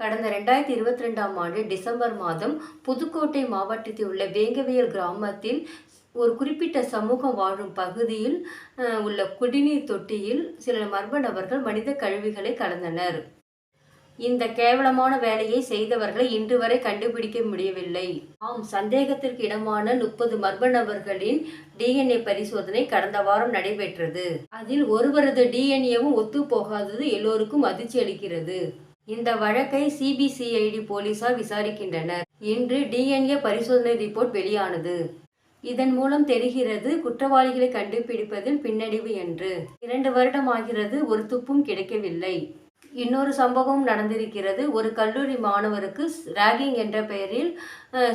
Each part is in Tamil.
கடந்த ரெண்டாயிரத்தி இருபத்தி ரெண்டாம் ஆண்டு டிசம்பர் மாதம் புதுக்கோட்டை மாவட்டத்தில் உள்ள வேங்கவியல் கிராமத்தில் ஒரு குறிப்பிட்ட சமூகம் வாழும் பகுதியில் உள்ள குடிநீர் தொட்டியில் சில மர்ம நபர்கள் மனித கழிவுகளை கலந்தனர். இந்த கேவலமான வேலையை செய்தவர்களை இன்று வரை கண்டுபிடிக்க முடியவில்லை. ஆம் சந்தேகத்திற்கு இடமான முப்பது மர்ம நபர்களின் டிஎன்ஏ பரிசோதனை கடந்த வாரம் நடைபெற்றது. அதில் ஒருவரது டிஎன்ஏவும் ஒத்து போகாதது எல்லோருக்கும் அதிர்ச்சி அளிக்கிறது. இந்த வழக்கை சிபிசிஐடி போலீசார் விசாரிக்கின்றனர். இன்று டிஎன்ஏ பரிசோதனை ரிப்போர்ட் வெளியானது. இதன் மூலம் தெரிகிறது குற்றவாளிகளை கண்டுபிடிப்பதில் பின்னடைவு என்று. இரண்டு வருடமாகிறது ஒரு துப்பும் கிடைக்கவில்லை. இன்னொரு சம்பவம் நடந்திருக்கிறது. ஒரு கல்லூரி மாணவருக்கு ராகிங் என்ற பெயரில்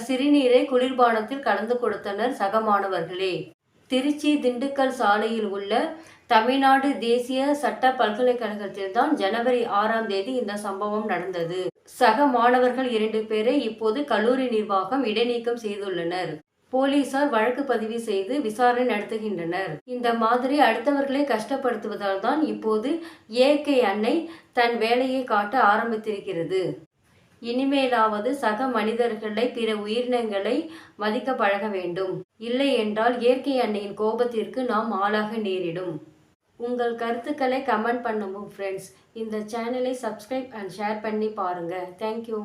சிறுநீரை குளிர்பானத்தில் கலந்து கொடுத்தனர் சக மாணவர்களே. திருச்சி திண்டுக்கல் சாலையில் உள்ள தமிழ்நாடு தேசிய சட்ட பல்கலைக்கழகத்தில் தான் ஜனவரி ஆறாம் தேதி இந்த சம்பவம் நடந்தது. சக மாணவர்கள் இரண்டு பேரை இப்போது கல்லூரி நிர்வாகம் இடைநீக்கம் செய்துள்ளனர். போலீசார் வழக்கு பதிவு செய்து விசாரணை நடத்துகின்றனர். இந்த மாதிரி அடுத்தவர்களை கஷ்டப்படுத்துவதால் தான் இப்போது ஏகே அன்னை தன் வேலையை காட்ட ஆரம்பித்திருக்கிறது. இனிமேலாவது சக மனிதர்களை பிற உயிரினங்களை மதிக்க பழக வேண்டும். இல்லை என்றால் இயற்கை அன்னையின் கோபத்திற்கு நாம் ஆளாக நேரிடும். உங்கள் கருத்துக்களை கமெண்ட் பண்ணுவோம் ஃப்ரெண்ட்ஸ் இந்த சேனலை சப்ஸ்கிரைப் அண்ட் ஷேர் பண்ணி பாருங்கள் தேங்க்யூ